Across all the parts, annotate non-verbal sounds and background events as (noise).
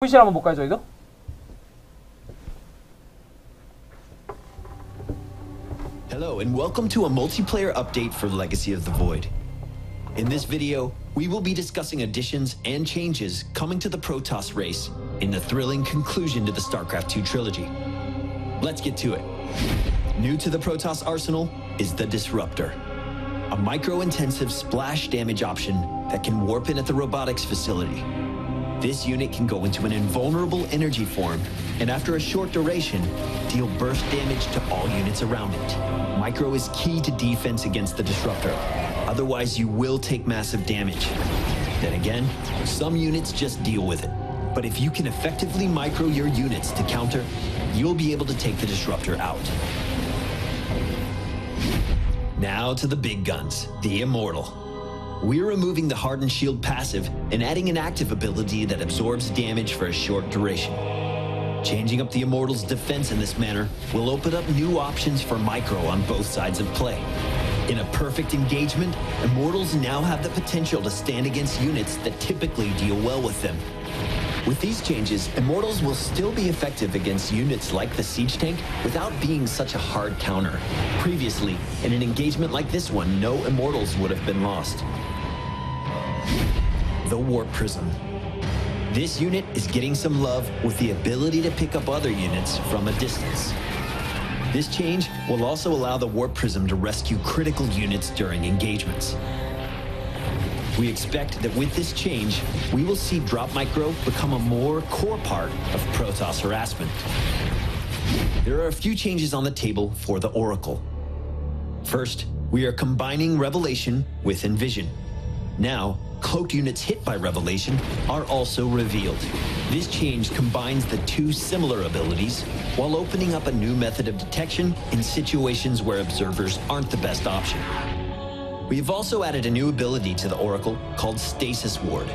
VCR 한번 볼까요, 저희도? Hello and welcome to a multiplayer update for Legacy of the Void. In this video, we will be discussing additions and changes coming to the Protoss race in the thrilling conclusion to the StarCraft II trilogy. Let's get to it. New to the Protoss arsenal is the Disruptor, a micro-intensive splash damage option that can warp in at the robotics facility. this unit can go into an invulnerable energy form, and after a short duration, deal burst damage to all units around it. Micro is key to defense against the Disruptor, otherwise you will take massive damage. Then again, some units just deal with it. But if you can effectively micro your units to counter, you'll be able to take the Disruptor out. Now to the big guns, the Immortal. We're removing the Hardened Shield passive and adding an active ability that absorbs damage for a short duration. Changing up the Immortal's defense in this manner will open up new options for Micro on both sides of play. In a perfect engagement, Immortals now have the potential to stand against units that typically deal well with them. With these changes, Immortals will still be effective against units like the Siege Tank without being such a hard counter. Previously, in an engagement like this one, no Immortals would have been lost. The Warp Prism. This unit is getting some love with the ability to pick up other units from a distance. This change will also allow the Warp Prism to rescue critical units during engagements. We expect that with this change, we will see Drop Micro become a more core part of Protoss harassment. There are a few changes on the table for the Oracle. First, we are combining Revelation with Envision. Now, cloaked units hit by Revelation are also revealed. This change combines the two similar abilities while opening up a new method of detection in situations where observers aren't the best option. We have also added a new ability to the Oracle called Stasis Ward.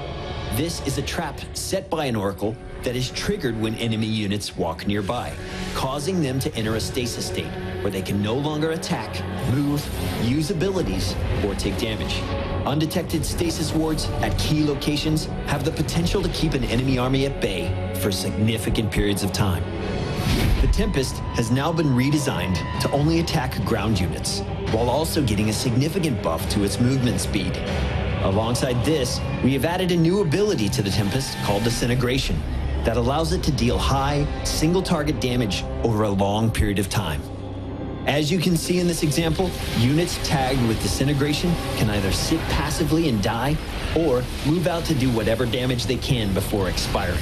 This is a trap set by an Oracle that is triggered when enemy units walk nearby, causing them to enter a stasis state where they can no longer attack, move, use abilities, or take damage. Undetected stasis wards at key locations have the potential to keep an enemy army at bay for significant periods of time. The Tempest has now been redesigned to only attack ground units, while also getting a significant buff to its movement speed. Alongside this, we have added a new ability to the Tempest called Disintegration that allows it to deal high, single target damage over a long period of time. As you can see in this example, units tagged with Disintegration can either sit passively and die, or move out to do whatever damage they can before expiring.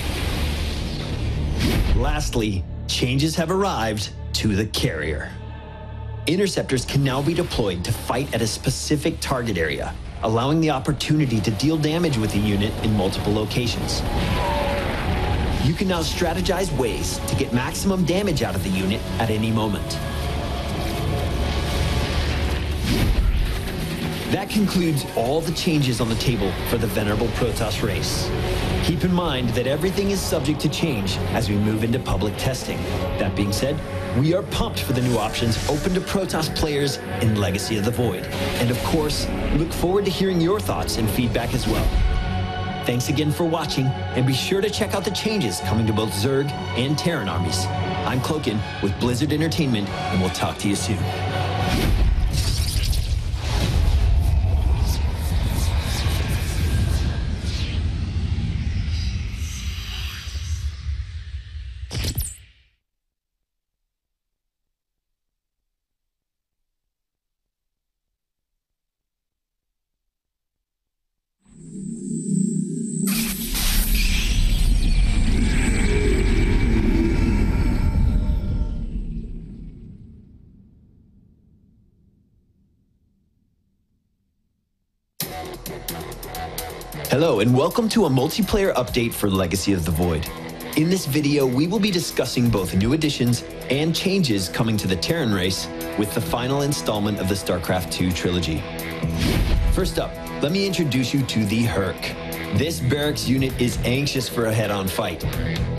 Lastly, changes have arrived to the carrier. Interceptors can now be deployed to fight at a specific target area, allowing the opportunity to deal damage with the unit in multiple locations. You can now strategize ways to get maximum damage out of the unit at any moment. That concludes all the changes on the table for the Venerable Protoss race. Keep in mind that everything is subject to change as we move into public testing. That being said, we are pumped for the new options open to Protoss players in Legacy of the Void. And of course, look forward to hearing your thoughts and feedback as well. Thanks again for watching, and be sure to check out the changes coming to both Zerg and Terran armies. I'm Cloakin with Blizzard Entertainment, and we'll talk to you soon. And welcome to a multiplayer update for Legacy of the Void. In this video, we will be discussing both new additions and changes coming to the Terran race with the final installment of the StarCraft II trilogy. First up, let me introduce you to the Herc. This barracks unit is anxious for a head-on fight.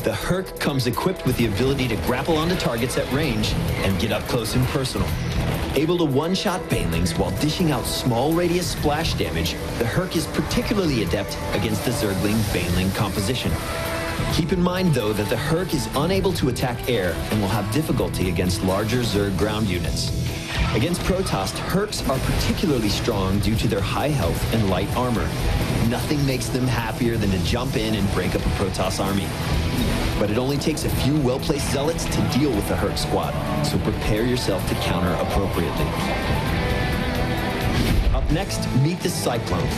The Herc comes equipped with the ability to grapple onto targets at range and get up close and personal. Able to one-shot Banelings while dishing out small radius splash damage, the Herc is particularly adept against the Zergling Baneling composition. Keep in mind, though, that the Herc is unable to attack air and will have difficulty against larger Zerg ground units. Against Protoss, Hercs are particularly strong due to their high health and light armor. Nothing makes them happier than to jump in and break up a Protoss army. But it only takes a few well-placed zealots to deal with the hurt squad, so prepare yourself to counter appropriately. Up next, meet the Cyclone.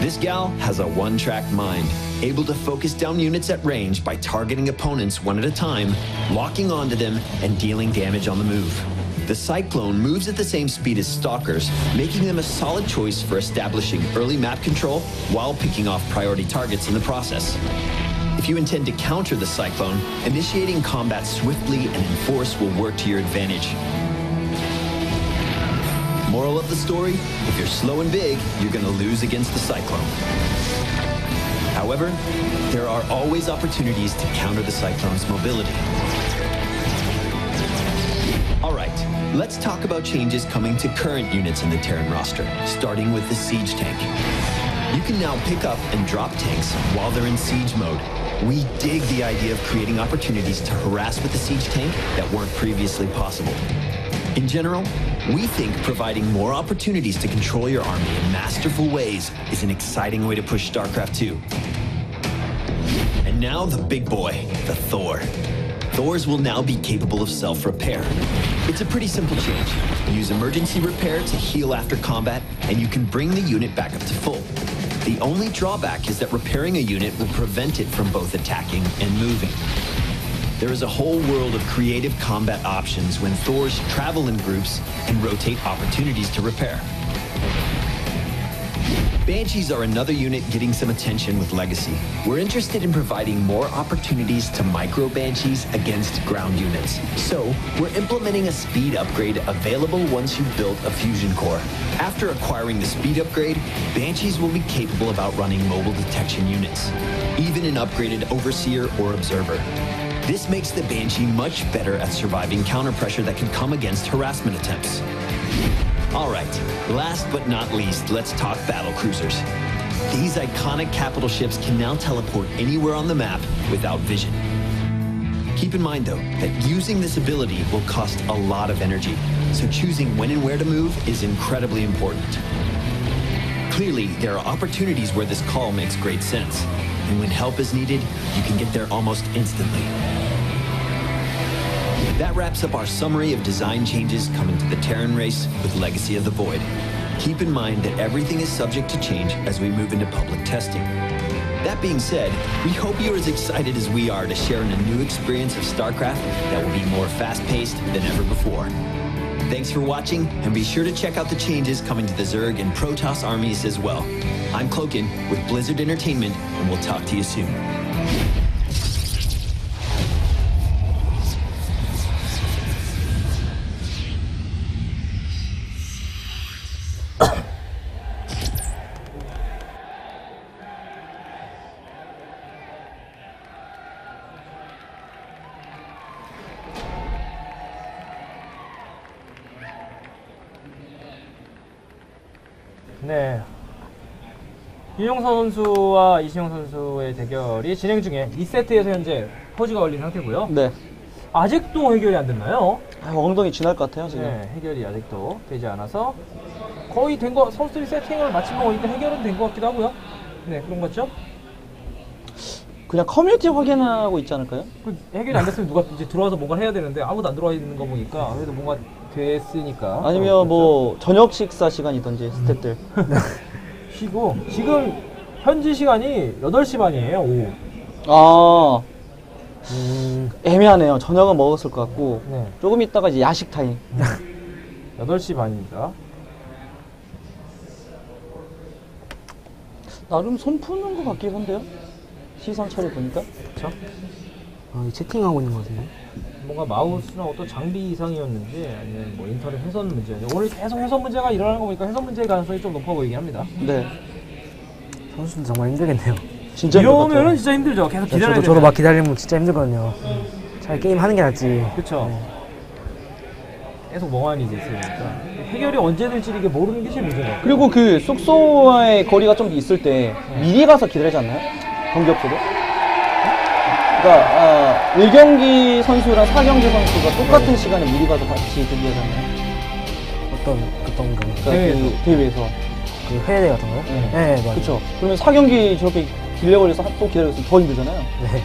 This gal has a one-track mind, able to focus down units at range by targeting opponents one at a time, locking onto them, and dealing damage on the move. The Cyclone moves at the same speed as Stalkers, making them a solid choice for establishing early map control while picking off priority targets in the process. If you intend to counter the Cyclone, initiating combat swiftly and in force will work to your advantage. Moral of the story, if you're slow and big, you're gonna lose against the Cyclone. However, there are always opportunities to counter the Cyclone's mobility. Alright, let's talk about changes coming to current units in the Terran roster, starting with the Siege Tank. You can now pick up and drop tanks while they're in siege mode. We dig the idea of creating opportunities to harass with the siege tank that weren't previously possible. In general, we think providing more opportunities to control your army in masterful ways is an exciting way to push StarCraft 2. And now the big boy, the Thor. Thors will now be capable of self-repair. It's a pretty simple change. Use emergency repair to heal after combat, and you can bring the unit back up to full. The only drawback is that repairing a unit will prevent it from both attacking and moving. There is a whole world of creative combat options when Thors travel in groups and rotate opportunities to repair. Banshees are another unit getting some attention with Legacy. We're interested in providing more opportunities to micro Banshees against ground units. So, we're implementing a speed upgrade available once you've built a fusion core. After acquiring the speed upgrade, Banshees will be capable of outrunning mobile detection units, even an upgraded Overseer or Observer. This makes the Banshee much better at surviving counter pressure that can come against harassment attempts. All right, last but not least, let's talk battle cruisers. These iconic capital ships can now teleport anywhere on the map without vision. Keep in mind, though, that using this ability will cost a lot of energy, so choosing when and where to move is incredibly important. Clearly, there are opportunities where this call makes great sense, and when help is needed, you can get there almost instantly. That wraps up our summary of design changes coming to the Terran race with Legacy of the Void. Keep in mind that everything is subject to change as we move into public testing. That being said, we hope you're as excited as we are to share in a new experience of StarCraft that will be more fast-paced than ever before. Thanks for watching, and be sure to check out the changes coming to the Zerg and Protoss armies as well. I'm Cloakin with Blizzard Entertainment, and we'll talk to you soon. 선 선수와 이신영 선수의 대결이 진행 중에 2세트에서 현재 퍼즈가 걸린 상태고요. 네. 아직도 해결이 안 됐나요? 아, 엉덩이 지날 것 같아요, 지금. 네, 해결이 아직도 되지 않아서 거의 된 거, 선수들이 세팅을 마친 거 보니까 해결은 된 것 같기도 하고요. 네, 그런 것 같죠? 그냥 커뮤니티 확인하고 있지 않을까요? 그 해결이 안 됐으면 누가 이제 들어와서 뭔가 해야 되는데 아무도 안 들어와 있는 거 보니까 그래도 뭔가 됐으니까. 아니면 뭐 저녁 식사 시간이던지 스태프들. (laughs) 쉬고 지금 현지 시간이 8시 반이에요, 오후. 아 애매하네요. 저녁은 먹었을 것 같고 네. 조금 있다가 이제 야식 타임. (laughs) 8시 반입니다. 나름 손 푸는 것 같긴 한데요. 시선 처리 보니까. 그렇죠? 어, 이 채팅하고 있는 것 같은데. 뭔가 마우스나 어떤 장비 이상이었는지 아니면 뭐 인터넷 회선 문제였는지 오늘 계속 회선 문제가 일어나는 거 보니까 회선 문제의 가능성이 좀 높아 보이긴 합니다. 네. 선수는 정말 힘들겠네요. 진짜 이러면은. 진짜 힘들죠. 계속 기다려야 저도, 저도 막 기다리면 진짜 힘들거든요. 잘 게임 하는 게 낫지. 그렇죠. 계속 멍하니 이제 있으니까 해결이 언제 될지 이게 모르는 게 제일 문제예요. 그리고 그 숙소와의 거리가 좀 있을 때 미리 가서 기다리지 않나요? 경기 없어도? 그러니까 아, 1경기 선수랑 4경기 선수가 똑같은 시간에 미리 가서 같이 데뷔하잖아요. 어떤 어떤 거? 그러니까 대회에서. 그 대회에서. 그 회대 같은 거요? 네. 네, 맞아요. 그렇죠. 그러면 4경기 저렇게 길게 걸려서 또 기다리고 있으면 더 힘들잖아요. 네.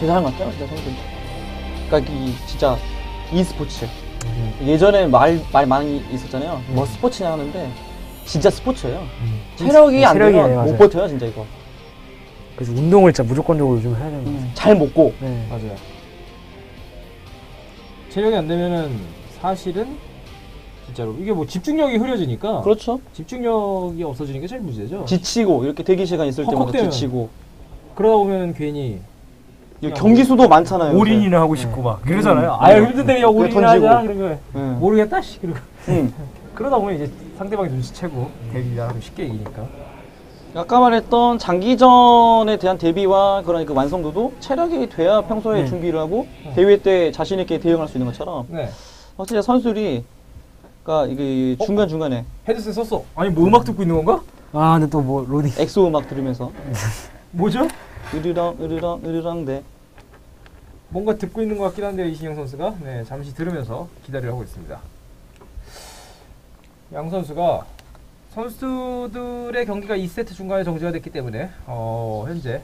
대단한 것 같아요, 진짜 선수. 그러니까 이 진짜 e스포츠. 예전에 말, 말 많이 있었잖아요. 뭐 스포츠냐 하는데 진짜 스포츠예요. 체력이 네, 안 체력이, 되면 네, 못. 버텨요, 진짜 이거. 그래서 운동을 진짜 무조건적으로 좀 해야 되는 거 같아요. 잘 먹고. 네. 맞아요. 체력이 안 되면은 사실은 진짜로 이게 뭐 집중력이 흐려지니까 그렇죠. 집중력이 없어지는 게 제일 문제죠. 지치고 이렇게 대기 시간 있을 때마다 헉헉대면. 지치고 그러다 보면 괜히 경기 수도 많잖아요. 요새. 올인이나 하고 싶고 막 이러잖아요. 음. 아유 힘든데 야 그래, 올인이나 하자. 던지고. 그러면 네. 모르겠다. 씨. 그리고 음. (laughs) 그러다 보면 이제 상대방이 눈치채고 데뷔를 하면 쉽게 이기니까. 아까 말했던 장기전에 대한 대비와 그런 그 완성도도 체력이 돼야 평소에 네. 준비를 하고 대회 때 자신 있게 대응할 수 있는 것처럼 네. 확실히 선수들이 그러니까 이게 어? 중간 중간에 헤드셋 썼어. 아니 뭐 음악 듣고 있는 건가? 아, 근데 또 뭐 로딩. 엑소 음악 들으면서 (laughs) 뭐죠? 으르렁 으르렁 으르렁 대 뭔가 듣고 있는 것 같긴 한데요, 이신영 선수가. 네, 잠시 들으면서 기다려 하고 있습니다. 양 선수가 선수들의 경기가 2세트 중간에 정지가 됐기 때문에 어, 현재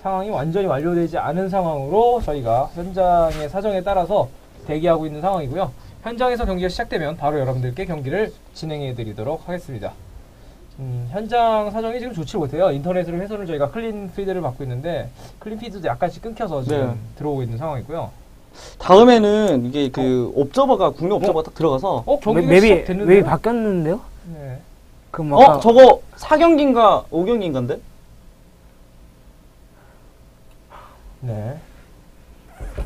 상황이 완전히 완료되지 않은 상황으로 저희가 현장의 사정에 따라서 대기하고 있는 상황이고요. 현장에서 경기가 시작되면 바로 여러분들께 경기를 진행해 드리도록 하겠습니다. 음, 현장 사정이 지금 좋지 못해요. 인터넷으로 회선을 저희가 클린 피드를 받고 있는데 클린 피드도 약간씩 끊겨서 지금 네. 들어오고 있는 상황이고요. 다음에는 이게 그 옵저버가 국내 옵저버가 딱 들어가서 어 경기가 맵이 시작됐는데요? 맵이 바뀌었는데요? 네. 그럼 뭐 아까 어 저거 4경기인가 5경기인가인데 네.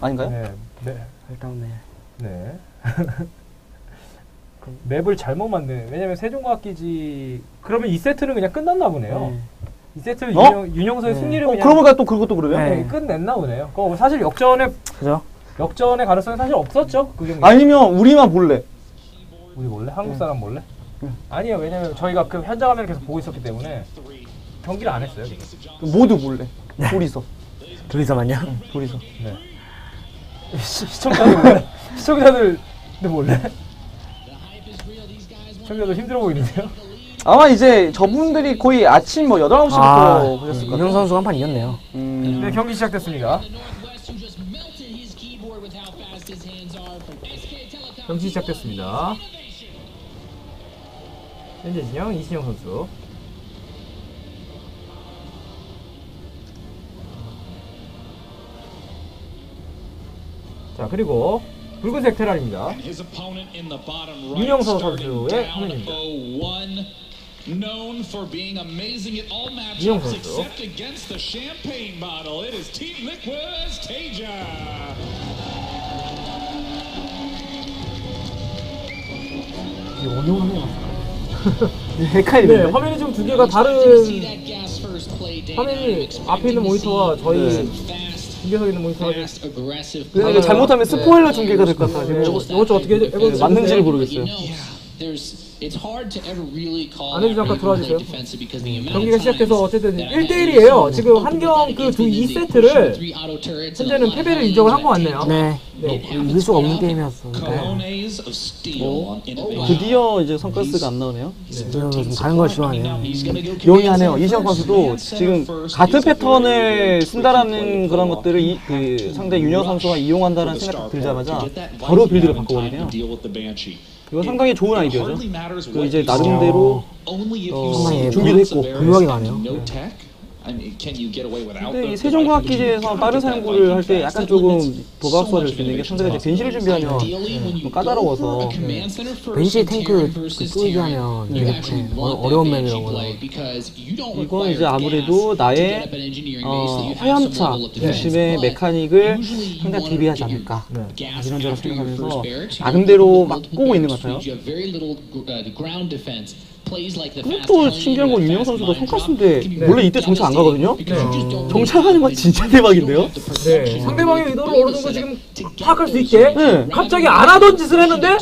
아닌가요? 네. 네. 일단 네. 네. (laughs) 그럼 맵을 잘못 만드네. 왜냐면 세종과학기지 그러면 2세트는 그냥 끝났나 보네요. 네. 2세트는 어? 윤영, 윤영 선수 네. 승리를 어, 그냥 그러고 보니까 또 그것도 그러면 네. 네, 끝냈나 보네요. 그거 사실 역전의 그죠? 역전의 가능성이 사실 없었죠. 그 경기. 아니면 우리만 볼래 우리 몰래? 한국 네. 사람 몰래? 아니요. 왜냐면 저희가 그 현장 화면을 계속 보고 있었기 때문에 경기를 안 했어요. 지금. 모두 볼래 둘이서 둘이서만요? 둘이서 네. 시, 시청자들 몰래? 시청자들 몰래? 시청자들 힘들어 보이는데요? 아마 이제 저분들이 거의 아침 뭐 8, 9시부터 아, 보셨을 것 이명 같아요 선수가 한판 이겼네요. 음, 네, 경기 시작됐습니다. 경기 시작됐습니다. 현재 진영 이신영 선수. 자 그리고 붉은색 테란입니다. 윤영서 선수의 화면입니다. 0-1. Known for being amazing at all 윤영 matchups 선수. except against the champagne bottle. It is Team Liquid's Taja. 이게 어느 화면 네, 헷갈리는데 화면이 지금 두 개가 다른 화면이 앞에 있는 모니터와 저희 네. 중계석에 있는 모니터가 좀 근데 이거 잘못하면 스포일러 중계가 될 것 같아요. 네, 좀 어떻게 네, 맞는지를 모르겠어요 안혜주 잠깐 들어와주세요. 경기가 시작해서 어쨌든 1대1이에요. 지금 한경 그두 2세트를 현재는 패배를 인정을 한 것 같네요. 네. 네. 이길 수가 없는 게임이었어. 네. Innovation. 드디어 이제 성과스가 안 나오네요 이명 선수 좀 다른 걸 좋아하네요. 용이하네요. 이시영 선수도 지금. 같은 패턴을 쓴다라는 그런 것들을 이, 그 상대 윤영 선수가 이용한다는 for the 생각 star 들자마자 바로 빌드를 바꿔버리네요. 이거 상당히 좋은 아이디어죠. 그 이제. 나름대로 어, 준비도 했고 and 가네요. no tech. I mean, can you get away without 근데 이 the 세종과학 Viking? 기지에서 You 빠른 사용구를 할 때 약간. 조금 much 될수 있는 게 상대가 이제 벤시를 준비하면 좀 까다로워서 벤시 탱크 그 Terran, 하면 어- want that 어려운 Banshee 맵이라고 play because you don't 이건 이제 아무래도 나의 어, 화염차. 중심의 메카닉을 wanna 대비하지 않을까 네. 이런저런 생각하면서 나름대로 막 꼬고 있는 것 같아요. Uh, Hellion, 신기한 건 fast 선수도 can be 원래 이때 정찰 안 가거든요? don't 정찰하는 건 진짜 대박인데요? 네, 상대방의 의도를 어느 정도 지금 파악할 수 있게 네. 갑자기 안 하던 짓을 했는데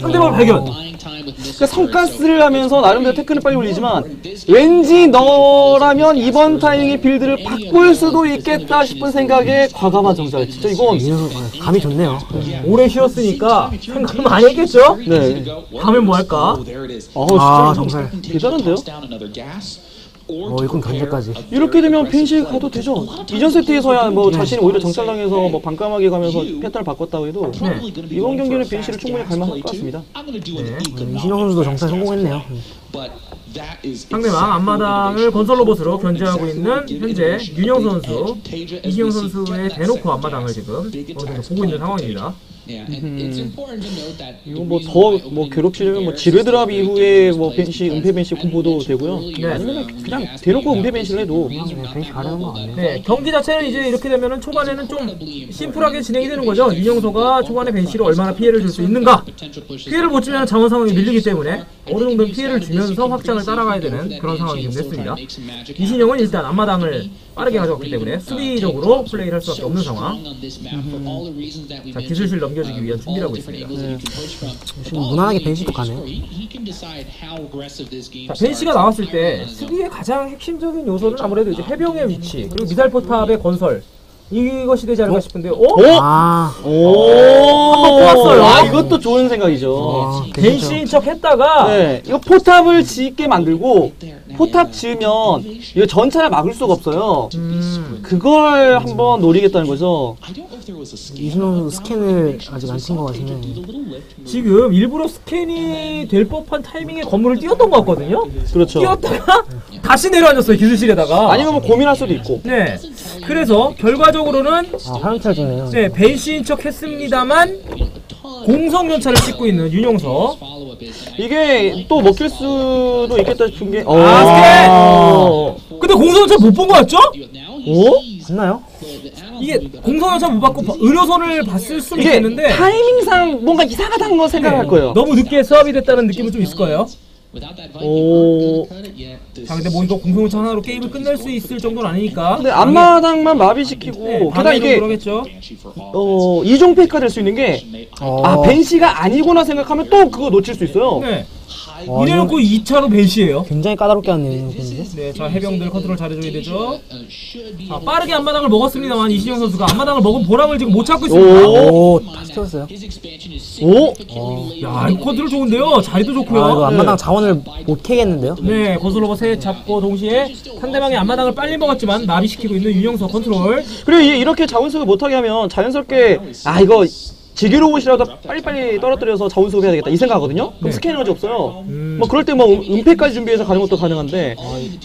상대방을 발견. 그러니까 성가스를 하면서 나름대로 태클을 빨리 올리지만 왠지 너라면 이번 타이밍에 빌드를 바꿀 수도 있겠다 싶은 생각에 과감한 정찰. 진짜 이건 감이 좋네요. 오래 쉬었으니까 생각 많이 했겠죠? 네. 다음엔 뭐 할까? 어우 아, 진짜 정말. 대단한데요? 어, 이건 견제까지. 이렇게 되면 펜시 가도 되죠. 이전 세트에서야 뭐 자신이 오히려 정찰당해서 뭐 반감하게 가면서 패턴을 바꿨다고 해도 이번 경기는 펜시를 충분히 갈만할 것 같습니다. 이신영 선수도 정찰 성공했네요. 상대방 앞마당을 건설 로봇으로 견제하고 있는 현재 윤영 선수, 이신영 선수의 대놓고 앞마당을 지금 보고 있는 상황입니다. 이거 뭐더뭐 괴롭히려면 뭐 지뢰 드랍 이후에 뭐 벤시 은폐 벤시 공보도 되고요. 아니면 그냥 대놓고 은폐 벤시를 해도 벤시 가려는 거 아니에요? 네, 경기 자체는 이제 이렇게 되면은 초반에는 좀 심플하게 진행이 되는 거죠. 윤영서가 초반에 벤시로 얼마나 피해를 줄 수 있는가. 피해를 못 주면 자원 상황이 밀리기 때문에 어느 정도 피해를 주면서 확장을 따라가야 되는 그런 상황이 좀 됐습니다. 이신영은 일단 앞마당을 빠르게 가져왔기 때문에 수비적으로 플레이를 할 수밖에 없는 상황. 자, 기술실 넘겨주기 위한 준비를 하고 있습니다. 지금 무난하게 벤시도 가네요. 자, 벤시가 나왔을 때 수비의 가장 핵심적인 요소는 아무래도 이제 해병의 위치 그리고 미사일 포탑의 건설 이것이 되지 않을까 싶은데요. 어? 아, 오 한번 뽑았어요. 아 이것도 좋은 생각이죠. 아, 벤시인 척 했다가 네, 이거 포탑을 짓게 만들고 포탑 지으면 이거 전차를 막을 수가 없어요. 음, 그걸 한번 노리겠다는 거죠. 이신영 선수 스캔을 아직 안 친것 같은데. 지금 일부러 스캔이 될 법한 타이밍에 건물을 띄웠던 것 같거든요. 그렇죠. 띄웠다가 다시 내려앉았어요 기술실에다가. 아니면 뭐 고민할 수도 있고. 네. 그래서 결과적으로 는 아, 좋네요. 네 벤시인 척 했습니다만 공성 연차를 찍고 있는 윤영서. 이게 또 먹힐 수도 있겠다 싶은 게. 아 스캔. 근데 공성 연차 못 본 거 같죠? 오? 봤나요? 이게 공성 연차 못 받고 의료선을 봤을 수는 이게 있겠는데 타이밍상 뭔가 이상하다는 거 생각할 거예요. 너무 늦게 수압이 됐다는 느낌은 좀 있을 거예요. 오. 자 근데 뭐 이거 공성연차 하나로 게임을 끝낼 수 있을 정도는 아니니까. 근데 앞마당만 마비시키고 네, 게다가 이게 그러겠죠. 어 이종패가 될 수 있는 게 어, 아, 벤시가 아니구나 생각하면 또 그거 놓칠 수 있어요. 네. 어, 이래놓고 2차로 벤시예요. 굉장히 까다롭게 하네요, 선수. 네, 자 해병들 컨트롤 잘해줘야 되죠. 자, 빠르게 앞마당을 먹었습니다만 이신영 선수가 앞마당을 먹은 보람을 지금 못 찾고 있습니다. 오. 오, 다시 태웠어요. 오? 야, 이거 컨트롤 좋은데요. 자리도 아, 이거 좋고요. 앞마당 자원을 못 캐겠는데요? 네, 건설로버 셋 잡고 동시에 상대방의 앞마당을 빨리 먹었지만 마비시키고 있는 윤영서 컨트롤. 그리고 이- 이렇게 자원수급 못하게 하면 자연스럽게 아 이거 지기 로봇이라도 빨리빨리 떨어뜨려서 자원 수급 해야 되겠다 이 생각하거든요. 그럼 네. 스캔 에너지 없어요. 음. 뭐 그럴 때 뭐 은폐까지 준비해서 가는 것도 가능한데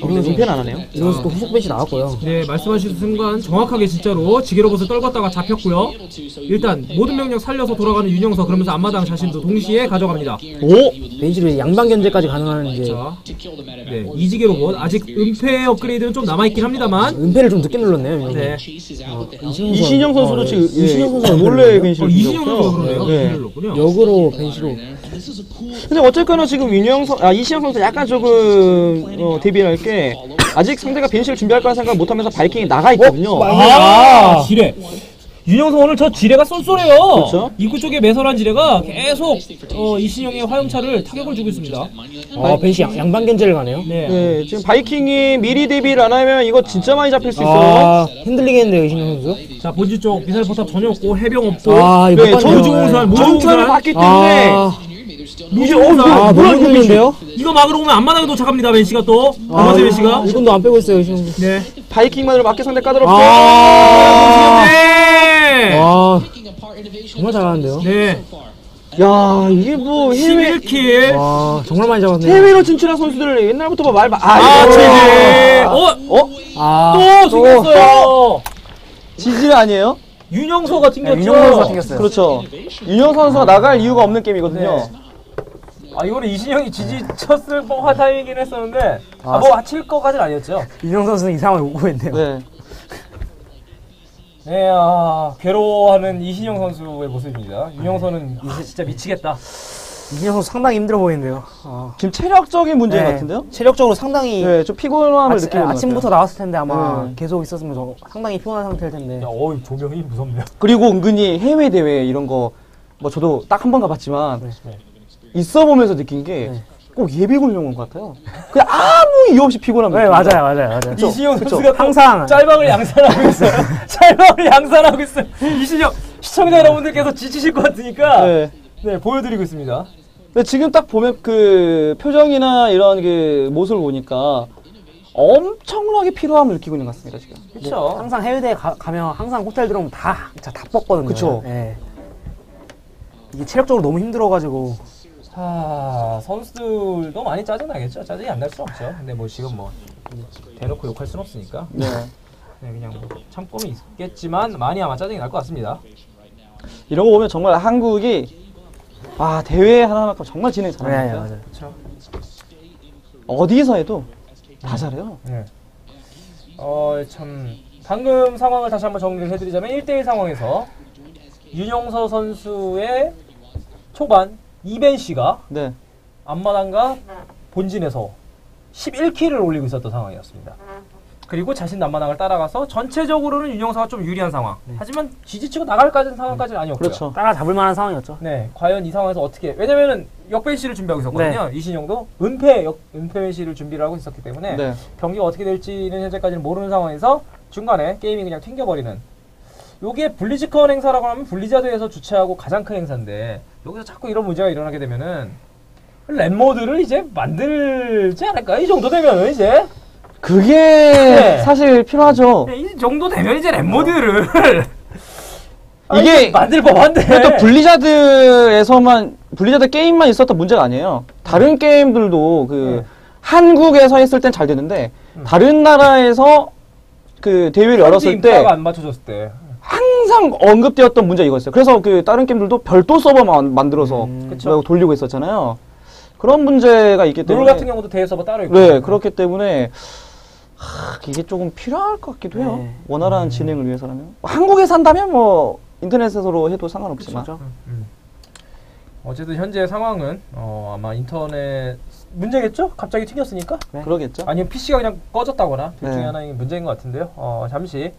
근데 은폐는 안 하네요. 이 선수도 후속 벤시 나왔고요. 네, 말씀하신 순간 정확하게 진짜로 지게로봇을 떨궜다가 잡혔고요. 일단 모든 명령 살려서 돌아가는 윤영서 그러면서 앞마당 자신도 동시에 가져갑니다. 오? 벤시로 양방 견제까지 가능한 이제 자, 네, 이지게 로봇 아직 은폐 업그레이드는 좀 남아있긴 합니다만 은폐를 좀 늦게 눌렀네요. 네. 이신영 선수도 어, 지금 이신영 예, 선수가 몰래 그러네요. 벤시를 어, 이신영 준비했고요. 선수가 그러네요. 네. 역으로 벤시로. 근데 어쨌거나 지금 윤영 선, 아 이시영 선수 약간 조금 어, 데뷔할 게 아직 상대가 벤시를 준비할 거라 생각 못 하면서 바이킹이 나가 있거든요. 아, 지뢰. 윤영서 오늘 저 지뢰가 쏠쏠해요. 그렇죠. 입구 쪽에 매설한 지뢰가 계속 어, 이신영의 화염차를 타격을 주고 있습니다. 아, 벤시 양, 양방 견제를 가네요. 네. 네, 지금 바이킹이 미리 데뷔를 안 하면 이거 진짜 많이 잡힐 수 있어요. 아, 흔들리겠는데요, 이신영 선수? 자 본진 쪽 미사일 포탑 전혀 없고 해병 없고 아, 이거 네, 못 봤네요. 모조공살 네. 모조공살 봤기 때문에 아, 이제 어, 아, 너무 흔들리는데요? 이거 막으러 오면 앞마당에 도착합니다 벤시가 또 아, 아마세 벤시가 이건도 안 빼고 있어요, 이신영 선수. 네. 바이킹만으로 맞게 상대 까다롭게. 아, 네. 와, 정말 잘하는데요? 네. 야 이게 뭐 해외 11킬 와, 정말 많이 잡았네요. 해외로 진출한 선수들 옛날부터 말 마- 아, 아 이거 어? 어 아, 또 튕겼어요 지질 아니에요? 윤영서가 튕겼죠 네, 윤영 선수가 튕겼어요. 그렇죠. 윤영 선수가 나갈 이유가 없는 게임이거든요. 네. 아 이거는 이신영이 지지 쳤을 법한 타이밍이긴 했었는데 아, 아 뭐 칠 거까지는 아니었죠 윤영 선수는 이 상황을 오고 있네요. 네. 네, 아, 괴로워하는 이신영 선수의 모습입니다. 윤영서는 이제 진짜 미치겠다. 이신영 선수 상당히 힘들어 보이는데요. 아, 지금 체력적인 문제 네, 같은데요? 체력적으로 상당히 네, 좀 피곤함을 아치, 느끼는 것 아침부터 같아요. 나왔을 텐데 아마 네. 계속 있었으면 저 상당히 피곤한 상태일 텐데. 어이, 조명이 무섭네요. 그리고 은근히 해외 대회 이런 거 뭐 저도 딱 한 번 가봤지만 네. 있어 보면서 느낀 게 네. 꼭 예비군용 온것 같아요. 그냥 아무 이유 없이 피곤함. 네, 맞아요, 맞아요, 맞아요. 이신영 그쵸. 선수가 또 항상 짤방을 양산하고 있어요. (laughs) 짤방을 양산하고 있어요. 이신영 시청자 여러분들께서 지치실 것 같으니까 네, 네. 보여드리고 있습니다. 근데 지금 딱 보면 그 표정이나 이런 그 모습을 보니까 엄청나게 피로함을 느끼고 있는 것 같습니다 지금. 그렇죠. 항상 해외대 가, 가면 항상 호텔 들어오면 다, 진짜 다 뻗거든요. 그쵸. 예. 이게 체력적으로 너무 힘들어가지고. 자 선수들도 많이 짜증 나겠죠. 짜증이 안 날 수 없죠. 근데 뭐 지금 뭐 대놓고 욕할 순 없으니까 네. (laughs) 네, 그냥 뭐 참고는 있겠지만 많이 아마 짜증이 날 것 같습니다. 이런 거 보면 정말 한국이 아 대회 하나만큼 정말 진행 네, 잘하는 것 맞아요. 그렇죠. 어디서 해도 다 잘해요. 네. 어, 참 방금 상황을 다시 한번 정리를 해드리자면 1대1 상황에서 윤영서 선수의 초반 이벤 씨가 네. 앞마당과 본진에서 11킬을 올리고 있었던 상황이었습니다. 그리고 자신 앞마당을 따라가서 전체적으로는 윤영서가 좀 유리한 상황. 하지만 지지치고 나갈까지는 상황까지는 아니었고요. 그렇죠. 따라잡을 만한 상황이었죠. 네, 과연 이 상황에서 어떻게? 왜냐면은 역벤 씨를 준비하고 있었거든요. 이신영도 은폐 역 은폐 씨를 준비를 하고 있었기 때문에 네. 경기가 어떻게 될지는 현재까지는 모르는 상황에서 중간에 게임이 그냥 튕겨버리는. 요게 블리즈컨 행사라고 하면 블리자드에서 주최하고 가장 큰 행사인데 여기서 자꾸 이런 문제가 일어나게 되면은 랩모드를 이제 만들지 않을까? 이 정도 되면은 이제 그게 네. 사실 필요하죠. 네, 이 정도 되면 이제 랩모드를 (laughs) 아, 이게 만들 법한데 또 블리자드에서만 블리자드 게임만 있었던 문제가 아니에요. 다른 게임들도 그 네. 한국에서 했을 땐 잘 되는데 음. 다른 나라에서 그 대회를 열었을 때 인파가 안 맞춰졌을 때 항상 언급되었던 문제 이거였어요. 그래서 그 다른 게임들도 별도 서버 만 만들어서 음, 그쵸. 돌리고 있었잖아요. 그런 문제가 있기 롤 때문에 같은 경우도 대회 서버 따로 있고 네 그렇기 때문에 하, 이게 조금 필요할 것 같기도 해요. 네. 원활한 진행을 위해서라면 한국에 산다면 뭐 인터넷에서로 해도 상관없지만 그렇죠. 음. 어쨌든 현재 상황은 어, 아마 인터넷 문제겠죠? 갑자기 튕겼으니까? 그러겠죠. 아니면 PC가 그냥 꺼졌다거나 둘 중에 네. 하나의 문제인 것 같은데요. 어, 잠시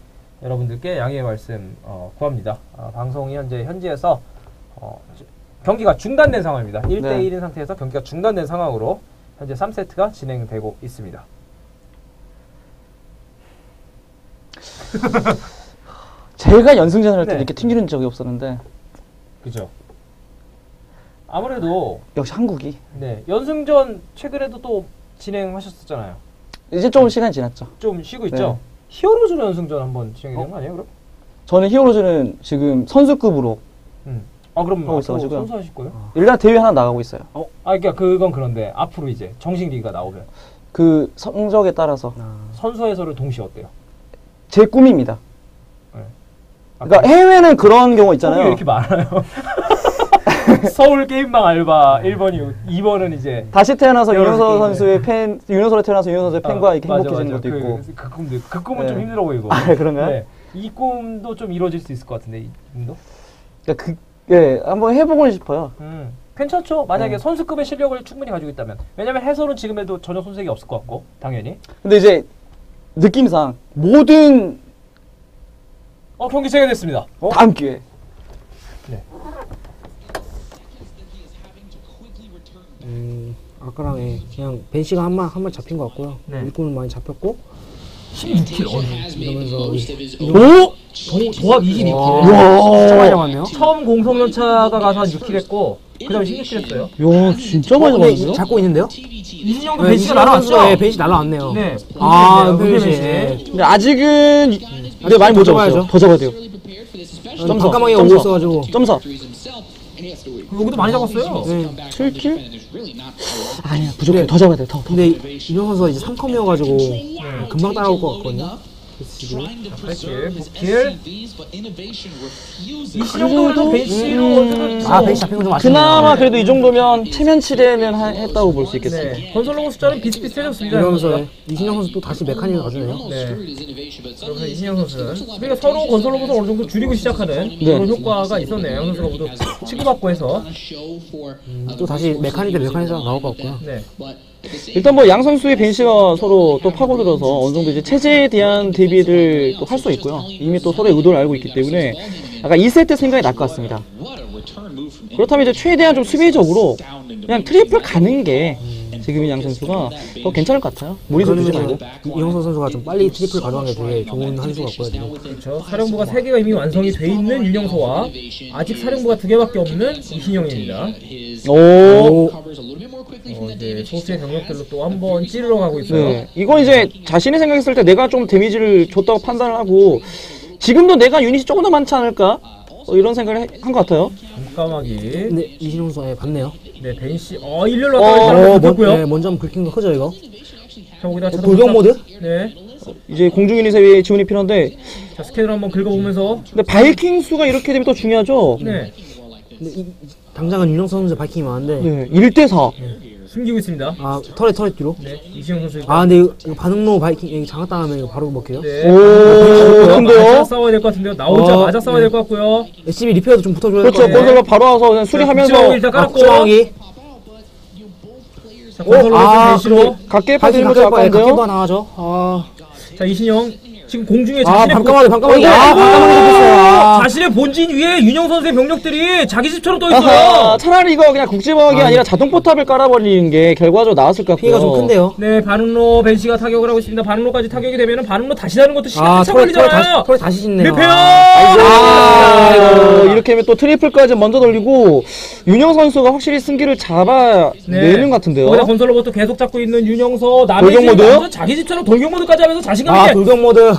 여러분들께 양해의 말씀 어, 구합니다. 어, 방송이 현재 현지에서 어, 주- 경기가 중단된 상황입니다. 1대 네. 1인 상태에서 경기가 중단된 상황으로 현재 3세트가 진행되고 있습니다. (laughs) 제가 연승전을 할때 네. 이렇게 튕기는 적이 없었는데 그죠? 아무래도 역시 한국이 네, 연승전 최근에도 또 진행하셨었잖아요. 이제 조금 시간이 지났죠. 좀 쉬고 있죠? 네. 히어로즈 연승전 한번 진행이 되는 거 아니에요, 그럼? 저는 히어로즈는 지금 선수급으로 음. 아, 그럼 하고 앞으로 있어가지고요. 선수 하실 거예요? 일단 대회 하나 나가고 있어요. 아, 그러니까 그건 그런데 앞으로 이제 정식 리그가 나오면 그 성적에 따라서 아, 선수 해설을 동시에 어때요? 제 꿈입니다. 아, 그러니까 해외는 그런 경우 이 있잖아요. 이렇게 많아요. (laughs) 서울 게임방 알바 1번이 2번은 이제 다시 태어나서 윤호서 선수의 팬, 윤호서로 태어나서 윤호서 선수의 팬과 아, 이렇게 맞아, 행복해지는 맞아. 것도 그, 있고. 그, 꿈도 그 꿈은 네. 좀 힘들어 보이고. 아, 그런가요? 네. 이 꿈도 좀 이루어질 수 있을 것 같은데 이 꿈도. 그러니까 그, 예, 한번 해보고 싶어요. 음. 괜찮죠? 만약에 네. 선수급의 실력을 충분히 가지고 있다면. 왜냐면 해설은 지금에도 전혀 손색이 없을 것 같고, 당연히. 근데 이제 느낌상 모든 어, 경기 재개됐습니다. 어? 다음 기회. 음, 아까랑 예, 그냥 벤 씨가 한 마, 한마 잡힌 것 같고요. 네. 일꾼은 많이 잡혔고. 16킬 이러면서 오! 도합 22킬. 진짜 많이 잡았네요. 처음 공성연차가 가서 한 6킬 했고, 그 다음에 16킬 했어요. 야, 진짜 많이 근데 잡았네요. 잡고 있는데요? 이진영도 네, 이진영 날아왔죠? 예, 벤씨 날아왔네요. 네. 아, 배치. 배치. 근데 아직은 네, 많이 못더 잡았어요. 잡아야죠. 더 잡아야 돼요. 잠깐만요 점서. 오고 있어가지고. 점서. 여기도 많이 잡았어요. 네. 7킬? 아니야, 부족해. 더 잡아야 돼. 더, 더. 근데 이정 선수가 이제 3컴이어가지고 금방 따라올 것 같거든요. 그래서 지금. 8킬, 9킬. 이신영도 배치로 어쨌든 아, 벤씨 잡힌 거좀 아쉽네요. 그나마 그래도 이 정도면 체면 치레는 하- 했다고 볼 수 있겠습니다. 네. 건설 로봇 숫자는 비슷비슷해졌습니다. 이러면서 이신영 선수 또 다시 메카닉을 가지네요. 네. 그러면서 이신영 선수는 그러니까 서로 건설 로봇을 어느 정도 줄이고 시작하는 네. 그런 효과가 있었네요. 양 선수가 모두 치고받고 해서. 또 다시 메카닉 대 메카닉으로 나올 것 같고요. 네. 일단 뭐 양 선수의 벤시가 서로 또 파고들어서 어느 정도 이제 체제에 대한 대비를 또 할 수 있고요. 이미 또 서로의 의도를 알고 있기 때문에 약간 2세트 생각이 날 것 같습니다. 그렇다면 이제 최대한 좀 수비적으로 그냥 트리플 가는 게 지금 양 선수가 더 괜찮을 것 같아요. 무리수 두지 말고. 이영선 선수가 좀 빨리 트리플 가져간 게 되게 좋은 한 수 같고요. 지금. 그렇죠. 사령부가 3개가 이미 완성이 돼 있는 윤영소와 아직 사령부가 2개밖에 없는 이신영입니다. 오. 오, 어, 이제 소수의 병력들로 또 한 번 찌르러 가고 있어요. 네. 이건 이제 자신이 생각했을 때 내가 좀 데미지를 줬다고 판단을 하고 지금도 내가 유닛이 조금 더 많지 않을까? 어, 이런 생각을 한 것 같아요. 까마귀. 근데 이신용 선수 예, 봤네요. 네, 벤씨. 어, 일렬로 어, 왔다 어, 갔다 먼, 고요 네, 먼저 한번 긁힌 거 크죠 이거? 자, 거기다 자동 돌격 모드? 네. 이제 공중 유닛의 지원이 필요한데 자, 스캔을 한번 긁어보면서. 근데 바이킹 수가 이렇게 되면 또 중요하죠. 네. 근데 이, 당장은 윤영선 선수 바이킹이 많은데 네. 1대 4. 숨기고 있습니다. 아 터렛 터렛 뒤로. 네, 이신영 선수. 아 근데 이거, 이거 반응로 바이킹 여기 장악당하면 이거 바로 먹혀요. 네. 오, 맞아 근데요? 싸워야 될 것 같은데요. 나오자마자 어, 싸워야 될 것 같고요. SCB 리페어도 좀 붙어줘야 그렇죠. 될것 같아요. 건설로 바로 와서 그냥 수리하면서 국제왕 일단 아 깔았고. 자, 아. 각계 바이킹 빠지는 거죠. 가까이 거예요. 각계도 아까운데요? 하나 하죠. 아, 자, 이신영. 지금 공중에 아 자신의 반까마귀 반까마귀. 어, 아! 반까마귀 잡혔어요. 아. 자신의 본진 위에 윤영 선수의 병력들이 자기 집처럼 떠 아하, 있어요. 차라리 이거 그냥 국제방학이 아, 아니라 자동 포탑을 깔아버리는 게 결과적으로 나왔을 것 같고요. 피해가 좀 큰데요. 네, 반응로 벤시가 타격을 하고 있습니다. 반응로까지 타격이 되면은 반응로 다시 다는 것도 시간 아 한참 터렛 다시 걸리잖아요. 터렛 다시 짓네요. 리페어! 아, 아이고, 이렇게 하면 또 트리플까지 먼저 돌리고 윤영 선수가 확실히 승기를 잡아내는 것 같은데요. 네. 거기다 건설 로봇도 계속 잡고 있는 윤영서 남의 돌격 집 모드? 완전 자기 집처럼 돌격 모드까지 하면서 자신감 아 있게 돌격 모드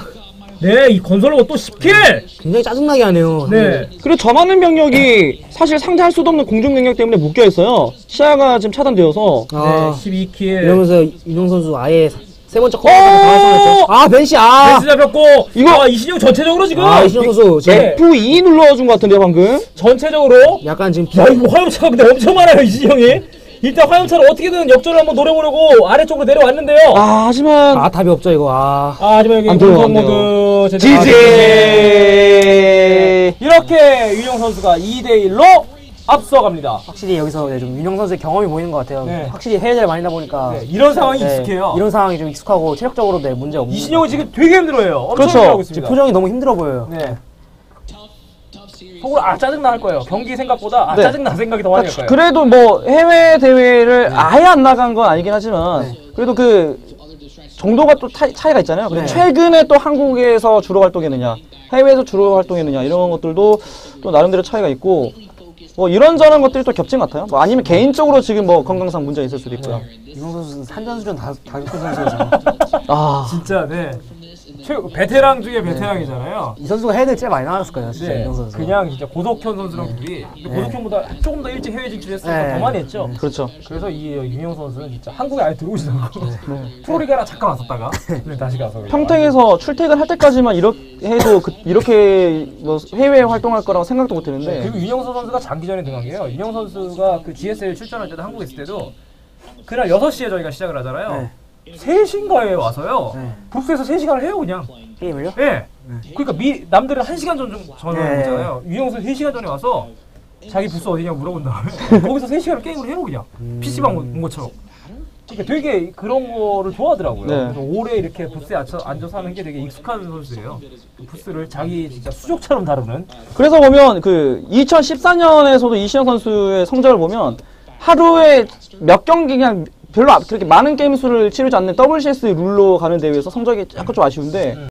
네, 이 건설 로봇 또 10킬. 굉장히 짜증나게 하네요. 네. 그리고 저 많은 병력이 사실 상대할 수도 없는 공중 병력 때문에 묶여 있어요. 시야가 지금 차단되어서 아 네, 12킬. 이러면서 윤영 선수 아예 세 번째 오! 커버까지 당했었죠. 아 벤시 아. 벤시 잡혔고 이거- 아, 이신영 전체적으로 지금 아 이신영 선수 지금 네. F2 눌러준 것 같은데요 방금. 전체적으로 약간 지금 야, 이거 화염차가 근데 엄청 많아요, 이신영이. 일단 화염차를 어떻게든 역전을 한번 노려보려고 아래쪽으로 내려왔는데요. 아, 아 하지만 아 답이 없죠 이거 아. 하지만 여기 안 돼요, 공격 안 돼요. 모드 제대로 지지. 네. 이렇게 윤영 선수가 2대 1로 앞서갑니다. 확실히 여기서 네, 좀 윤영 선수의 경험이 보이는 것 같아요. 네. 확실히 해외대를 많이 다 보니까 네, 이런 상황이 네, 익숙해요. 이런 상황이 좀 익숙하고 체력적으로 네 문제 없는. 이신영은 지금 되게 힘들어해요. 엄청 그렇죠. 힘들어하고 지금 있습니다. 표정이 너무 힘들어 보여요. 네. 속으로 아 짜증나 할 거예요. 경기 생각보다 아 네. 짜증나 생각이 더 많이 할 거예요. 그래도 뭐 해외 대회를 아예 안 나간 건 아니긴 하지만 그래도 그 정도가 또 차, 차이가 있잖아요. 그리고 네. 최근에 또 한국에서 주로 활동했느냐, 해외에서 주로 활동했느냐 이런 것들도 또 나름대로 차이가 있고 뭐 이런저런 것들이 또 겹친 것 같아요. 뭐 아니면 개인적으로 지금 뭐 건강상 문제 있을 수도 있고요. 윤영 선수는 산전수전 다 다격한 선수잖아요. 아 진짜 네. 최고 베테랑 중에 베테랑이잖아요. 이 선수가 해외대 제일 많이 나왔을 거예요, 진짜 네, 윤영 선수. 그냥 진짜 고석현 선수랑 둘이 근데 고석현보다 조금 더 일찍 해외 진출했으니까 네. 더 많이 했죠. 그렇죠. 그래서 이 윤영 선수는 진짜 한국에 아예 들어오지도 않고 프로리그 하나 잠깐 왔었다가 네, 다시 가서 그냥 평택에서 출퇴근할 때까지만 이렇게 해도 그, 이렇게 뭐 해외 활동할 거라고 생각도 못 했는데 그리고 윤영서 선수가 장기전에 등한 게요. 윤영 선수가 그 GSL 출전할 때도 한국에 있을 때도 그날 6시에 저희가 시작을 하잖아요. 네. 3시인가에 와서요. 네. 부스에서 3시간을 해요, 그냥. 게임을요? 예. 그러니까 미, 남들은 1시간 전 전에 네. 오잖아요. 윤영 선수 3시간 전에 와서 자기 부스 어디냐고 물어본 다음에 (laughs) 거기서 3시간을 게임을 해요, 그냥. PC방 온 것처럼. 그러니까 되게 그런 거를 좋아하더라고요. 네. 그래서 오래 이렇게 부스에 앉아, 앉아서 하는 게 되게 익숙한 선수예요. 그 부스를 자기 진짜 수족처럼 다루는 그래서 보면 그 2014년에서도 이시영 선수의 성적을 보면 하루에 몇 경기 그냥 별로 그렇게 많은 게임 수를 치르지 않는 WCS 룰로 가는 대회에서 성적이 약간 좀 아쉬운데